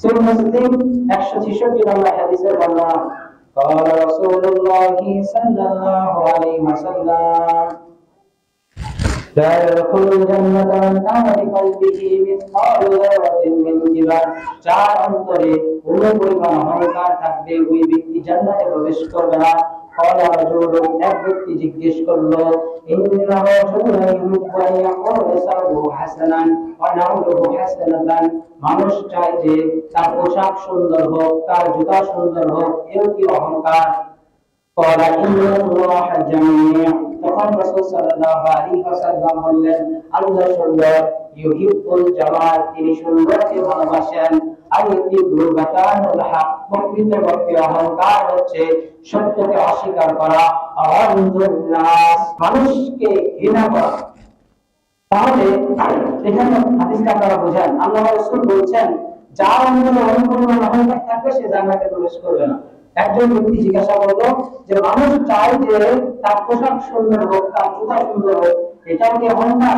সহিহ মুসলিম 166 নম্বর হাদিসের বর্ণনা قال رسول الله صلى الله عليه وسلم لا يدخل الجنة من كان بقلبه مثقال ذرة من كبر যার অন্তরে কোনো পরিমাণ অহংকার থাকবে ওই ব্যক্তি জান্নাতে প্রবেশ করবে না قال رجل মানুষ চায় যে তার পোশাক সুন্দর হোক, তার জুতা সুন্দর হোক এও কি অহংকার? তখন রসুল বললেন, আল্লাহ সুন্দর। ইউহিব্বুল জামাল, তিনি সুন্দরকে ভালোবাসেন। আর একটি দুর্গাতানুল হক, প্রকৃত ভক্তি অহংকার হচ্ছে সত্যকে অস্বীকার করা অন্ধুর নাস মানুষকে ঘৃণা করা। তাহলে এখানে হাদিসটা আপনারা বোঝেন। আল্লাহ রাসূল বলছেন, যার অন্তরে অনুপূর্ণ অহংকার থাকবে সে জান্নাতে প্রবেশ করবে না। একজন ব্যক্তি জিজ্ঞাসা করল যে, মানুষ চায় যে তার পোশাক সুন্দর হোক, তার জুতা সুন্দর হোক, এটাও কি অহংকার?